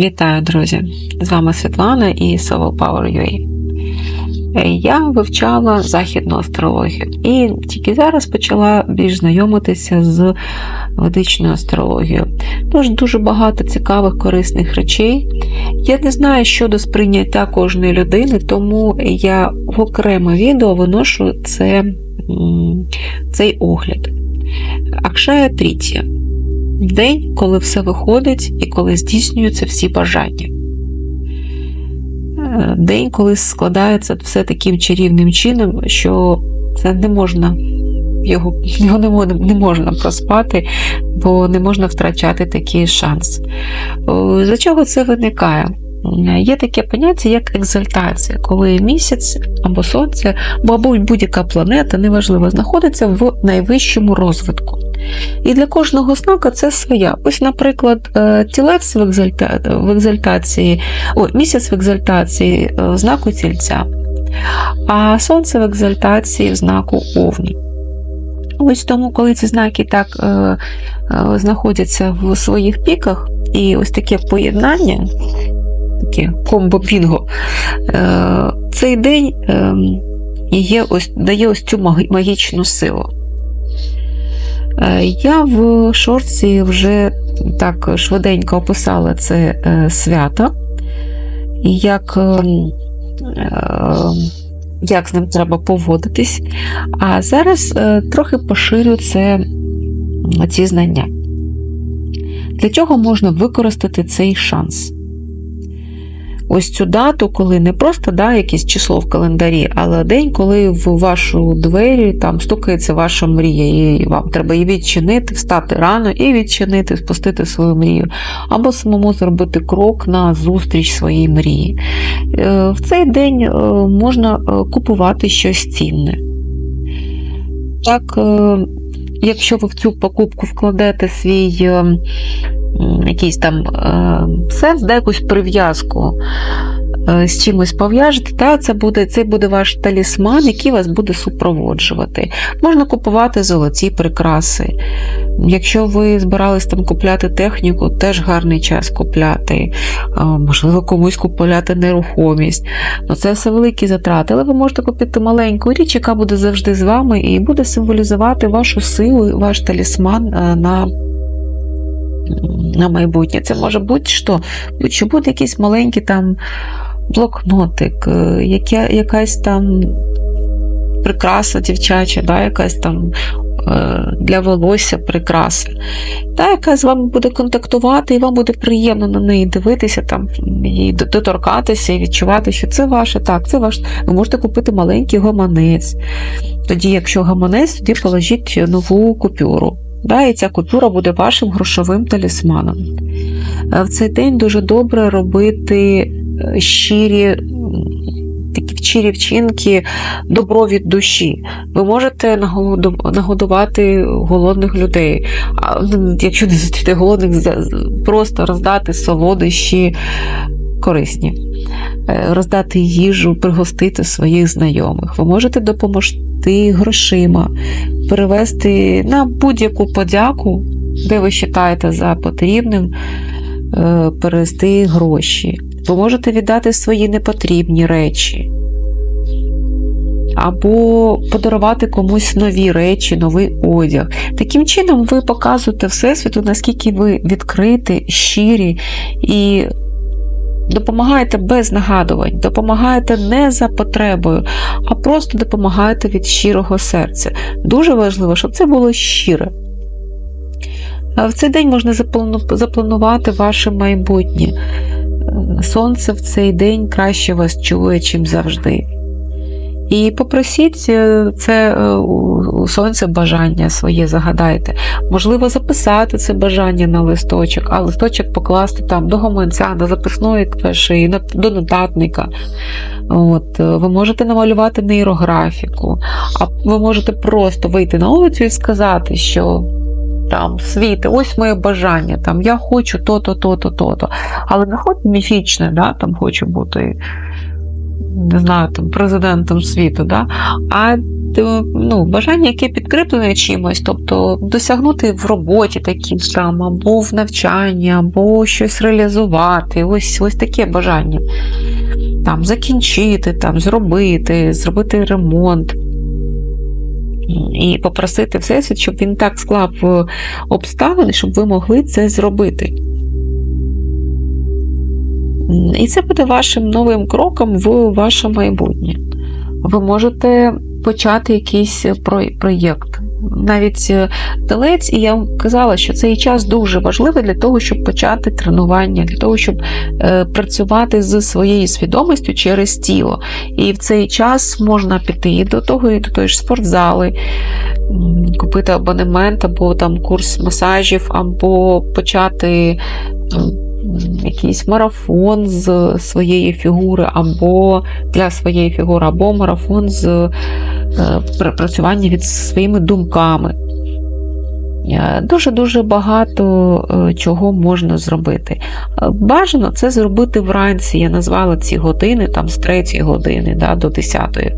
Вітаю, друзі! З вами Світлана і Soul Power UA. Е, Я вивчала західну астрологію і тільки зараз почала більш знайомитися з ведичною астрологією. Тож дуже багато цікавих, корисних речей. Я не знаю щодо сприйняття кожної людини, тому я в окреме відео виношу це, цей огляд. Акшая Трітія. День, коли все виходить і коли здійснюються всі бажання. Е, День, коли складається все таким чарівним чином, що це не можна, його, його не, не можна проспати, бо не можна втрачати такий шанс. За чого це виникає? Е, Є таке поняття, як екзальтація, коли місяць або сонце, або будь-яка планета, неважливо, знаходиться в найвищому розвитку. І для кожного знака це своя. Ось, наприклад, е, тілець в, екзальта... в екзальтації, о, місяць в екзальтації е, в знаку тільця, а сонце в екзальтації в знаку овні. Ось тому, коли ці знаки так е, е, знаходяться в своїх піках, і ось таке поєднання, таке комбо-бінго, е, цей день е, є ось, дає ось цю магічну силу. Е, Я в шорці вже так швиденько описала це е, свято, як, е, е, як з ним треба поводитись. А зараз трохи поширю це, ці знання. Для чого можна використати цей шанс? Ось цю дату, коли не просто да, якесь число в календарі, але день, коли в вашу двері там стукається ваша мрія, і вам треба її відчинити, встати рано і відчинити, спустити свою мрію, або самому зробити крок на зустріч своїй мрії. Е, В цей день е, можна е, купувати щось цінне. Так, якщо ви в цю покупку вкладете свій якийсь там е, сенс, да, якусь прив'язку е, з чимось пов'яжете, та це буде, це буде ваш талісман, який вас буде супроводжувати. Можна купувати золоті прикраси. Якщо ви збирались там купляти техніку, теж гарний час купляти. Е, Можливо, комусь купляти нерухомість. Ну, це все великі затрати, але ви можете купити маленьку річ, яка буде завжди з вами, і буде символізувати вашу силу, ваш талісман на на майбутнє. Це може бути що? Будь-що буде якийсь маленький там блокнотик, е, яке, якась там прикраса дівчача, да, якась там е, для волосся прикраса, та, яка з вами буде контактувати, і вам буде приємно на неї дивитися, там, і доторкатися, і відчувати, що це ваше, так, це ваш. Ви можете купити маленький гаманець. Тоді, якщо гаманець, тоді положіть нову купюру. Да, і ця купюра буде вашим грошовим талісманом. Е, В цей день дуже добре робити е, щирі, такі щирі вчинки, добро від душі. Ви можете нагодувати голодних людей. А якщо не зустріти голодних, просто роздати солодощі корисні, роздати їжу, пригостити своїх знайомих. Ви можете допомогти грошима, перевести на будь-яку подяку, де ви вважаєте за потрібним, е, перевести гроші. Ви можете віддати свої непотрібні речі. Або подарувати комусь нові речі, новий одяг. Таким чином, ви показуєте Всесвіту, наскільки ви відкриті, щирі і допомагаєте без нагадувань, допомагаєте не за потребою, а просто допомагаєте від щирого серця. Дуже важливо, щоб це було щире. В цей день можна запланувати ваше майбутнє. Е, Сонце в цей день краще вас чує, чим завжди. І попросіть е, це е, у бажання своє загадайте. Можливо, записати це бажання на листочок, а листочок покласти там до гомонця, до записної на- до нотатника. От, е, ви можете намалювати нейрографіку, а ви можете просто вийти на вулицю і сказати, що там світи, ось моє бажання, там я хочу то-то, то-то, то-то. Але не хоч міфічне, да, там хочу бути, не знаю, там президентом світу, да, а ну, бажання, яке підкріплене чимось, тобто досягнути в роботі такі там, або в навчанні, або щось реалізувати. Ось ось таке бажання. Там Закінчити, там, зробити, зробити ремонт. І попросити Всесвіт, щоб він так склав е, обставини, щоб ви могли це зробити. І це буде вашим новим кроком в ваше майбутнє. Ви можете почати якийсь проєкт. Навіть телець, і я вам казала, що цей час дуже важливий для того, щоб почати тренування, для того, щоб е, працювати з своєю свідомістю через тіло. І в цей час можна піти і до того, і до тої ж спортзали, купити абонемент, або там курс масажів, або почати якийсь марафон з своєї фігури, або для своєї фігури, або марафон з е, працювання від своїми думками. Е, дуже-дуже багато е, чого можна зробити. Бажано це зробити вранці. Я назвала ці години там з 3 години да, до 10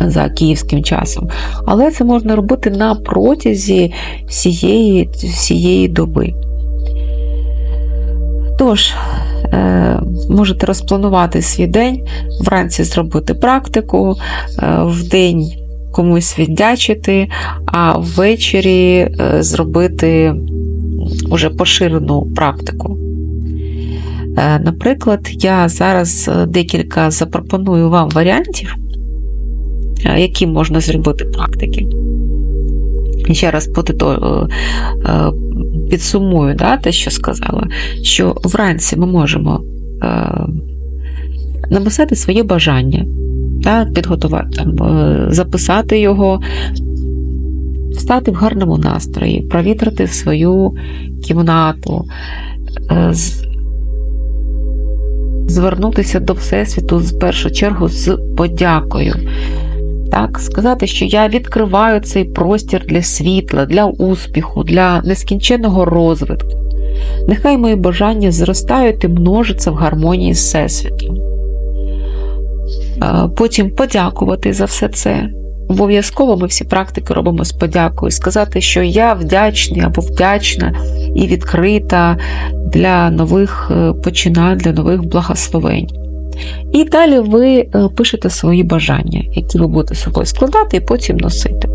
за київським часом. Але це можна робити на протязі всієї, всієї доби. Тож, е, можете розпланувати свій день, вранці зробити практику, е, в день комусь віддячити, а ввечері е, зробити уже поширену практику. Наприклад, я зараз декілька запропоную вам варіантів, які можна зробити практики. Ще раз підсумую да, те, що сказала, що вранці ми можемо е, написати своє бажання, да, підготувати, там, е, записати його, стати в гарному настрої, провітрити свою кімнату, е, звернутися до Всесвіту в першу чергу з подякою. Так, Сказати, що я відкриваю цей простір для світла, для успіху, для нескінченного розвитку. Нехай мої бажання зростають і множаться в гармонії з Всесвітом. Потім подякувати за все це. Обов'язково ми всі практики робимо з подякою. Сказати, що я вдячний або вдячна і відкрита для нових е, починань, для нових благословень. І далі ви е, пишете свої бажання, які ви будете собою складати і потім носити.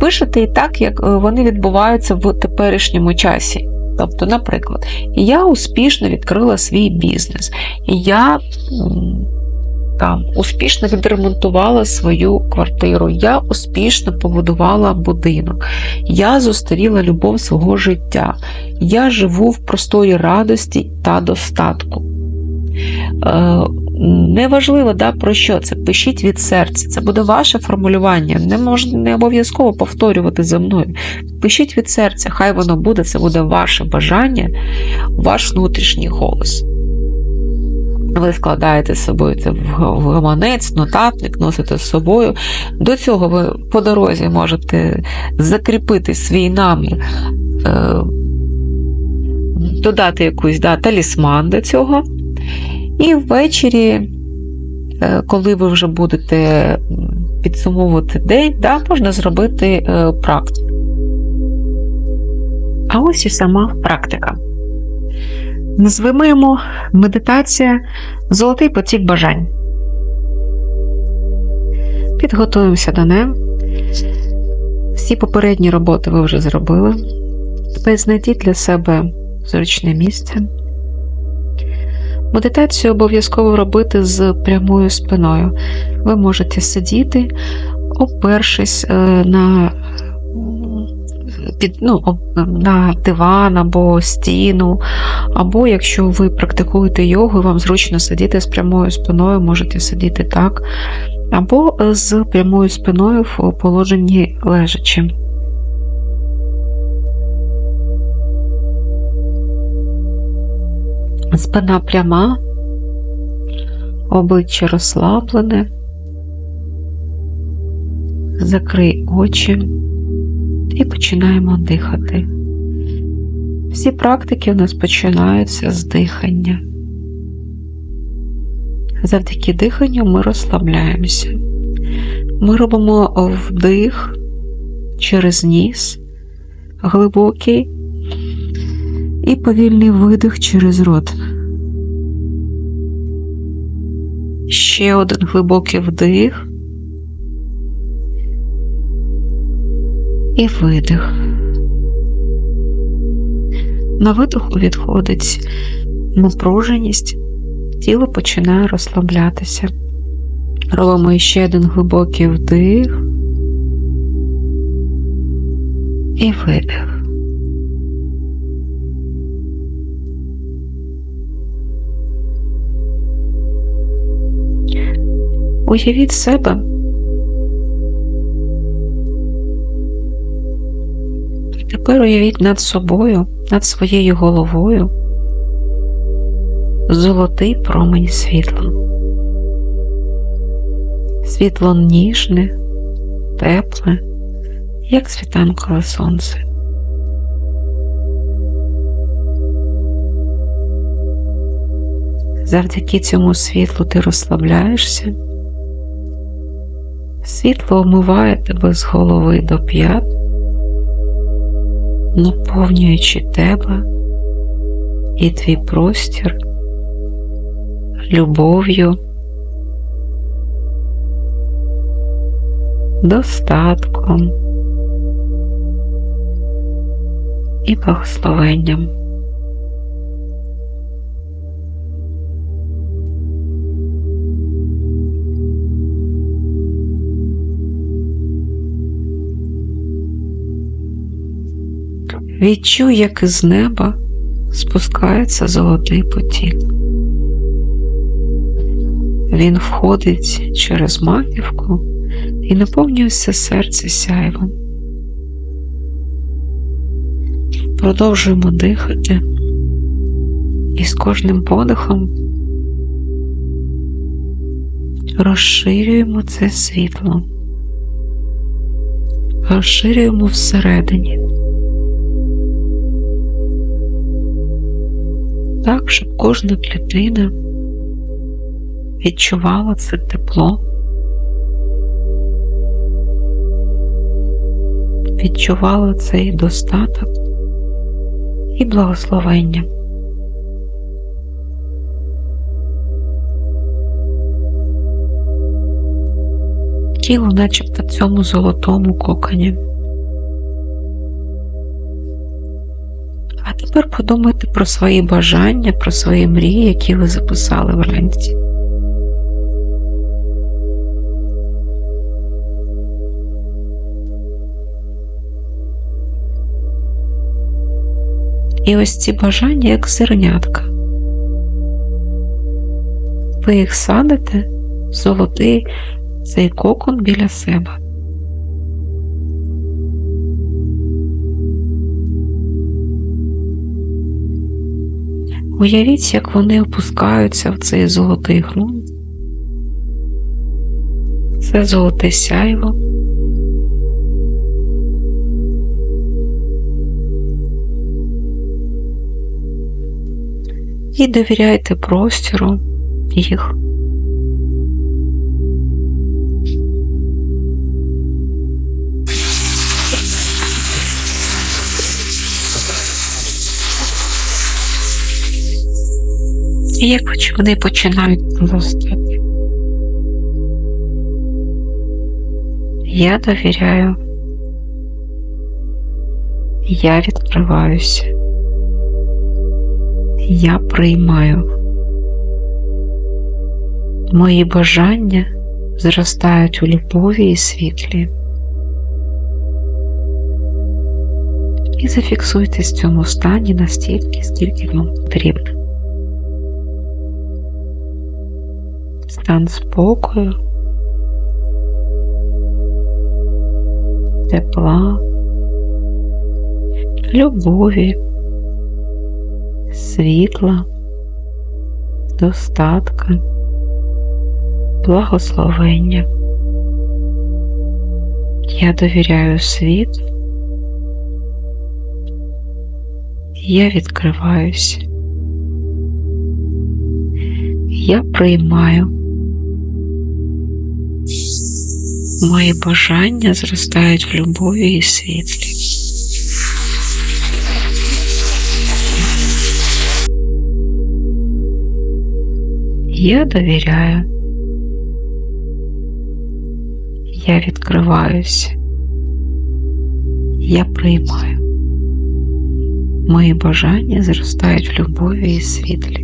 Пишете і так, як е, вони відбуваються в теперішньому часі. Тобто, наприклад, я успішно відкрила свій бізнес, я там успішно відремонтувала свою квартиру, я успішно побудувала будинок, я зустріла любов свого життя, я живу в просторі радості та достатку. Неважливо, да, про що це. Пишіть від серця. Це буде ваше формулювання. Не можна не обов'язково повторювати за мною. Пишіть від серця, хай воно буде, це буде ваше бажання, ваш внутрішній голос. Ви складаєте з собою це в гаманець, нотатник, носите з собою. До цього ви по дорозі можете закріпити свій намір, е, додати якусь да, талісман до цього. І ввечері, е, коли ви вже будете підсумовувати день, да, можна зробити е, практику. А ось і сама практика. Назвемо медитація Золотий потік бажань. Підготуємося до неї. Всі попередні роботи ви вже зробили. Тепер знайдіть для себе зручне місце. Медитацію обов'язково робити з прямою спиною. Ви можете сидіти, опершись е, на під, ну, на диван або стіну, або якщо ви практикуєте йогу, вам зручно сидіти з прямою спиною, можете сидіти так, або з прямою спиною в положенні лежачи. Спина пряма, обличчя розслаблене, закрий очі і починаємо дихати. Всі практики у нас починаються з дихання. Завдяки диханню ми розслабляємося. ми робимо вдих через ніс глибокий і повільний видих через рот. Ще один глибокий вдих і видих. На видиху відходить напруженість, тіло починає розслаблятися. Робимо ще один глибокий вдих і видих. Уявіть себе. Тепер уявіть над собою, над своєю головою золотий промень світла. Світло ніжне, тепле, як світанкове сонце. Завдяки цьому світлу ти розслабляєшся. Світло омиває тебе з голови до п'ят, наповнюючи тебе і твій простір любов'ю, достатком і благословенням. Відчуй, як із неба спускається золотий потік. Він входить через маківку і наповнює все серце сяйвом. Продовжуємо дихати, і з кожним подихом розширюємо це світло, розширюємо всередині. Так, щоб кожна клітина відчувала це тепло, відчувала цей достаток і благословення. Тіло начебто в цьому золотому коконі. Тепер подумайте про свої бажання, про свої мрії, які ви записали вранці. І ось ці бажання як зернятка. Ви їх садите в золотий цей кокон біля себе. Уявіть, як вони опускаються в цей золотий ґрунт, це золоте сяйво. І довіряйте простіру їх. І як вони починають зростати. Я довіряю, я відкриваюся, я приймаю. Мої бажання зростають у любові і світлі. І зафіксуйтесь в цьому стані настільки, скільки вам потрібно. Стан спокою, тепла, любові, світла, достатка, благословення. Я довіряю світу, я відкриваюся. Я приймаю Мої бажання зростають в любові і світлі. Я довіряю. Я відкриваюся. Я приймаю. Мої бажання зростають в любові і світлі.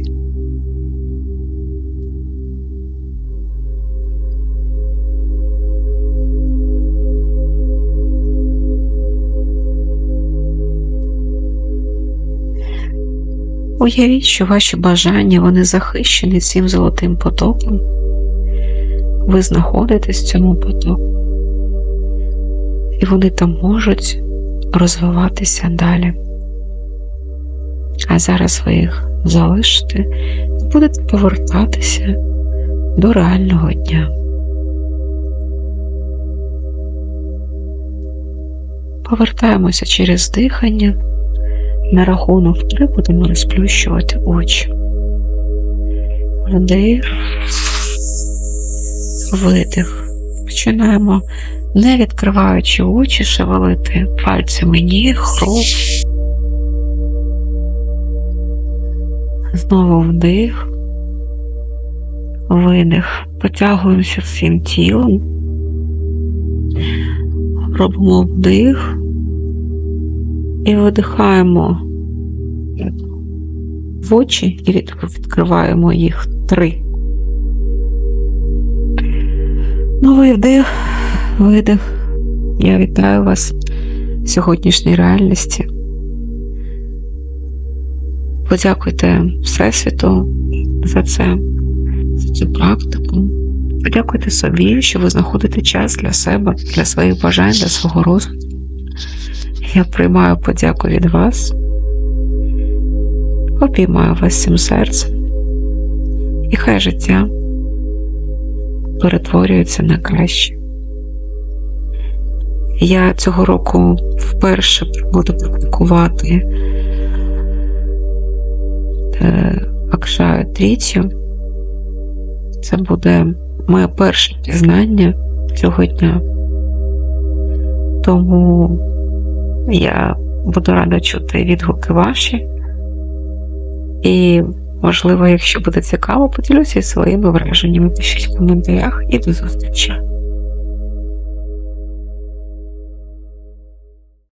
Уявіть, що ваші бажання вони захищені цим золотим потоком. Ви знаходитесь в цьому потоку, і вони там можуть розвиватися далі. А зараз ви їх залишите і будете повертатися до реального дня. Повертаємося через дихання. На рахунок три будемо розплющувати очі. Вдих, видих. Починаємо, не відкриваючи очі, шевелити пальцями ніг, рук. Знову вдих, видих. Потягуємося всім тілом. Робимо вдих і видихаємо в очі і відкриваємо їх три. Новий вдих, видих. Я вітаю вас в сьогоднішній реальності. Подякуйте Всесвіту за це, за цю практику. Подякуйте собі, що ви знаходите час для себе, для своїх бажань, для свого розвитку. Я приймаю подяку від вас, обіймаю вас цим серцем, і хай життя перетворюється на краще. Я цього року вперше буду практикувати е, Акшаю Трітю. Це буде моє перше пізнання цього дня. Тому я буду рада чути відгуки ваші. І, можливо, якщо буде цікаво, поділюся своїми враженнями. Пишіть в коментарях і до зустрічі!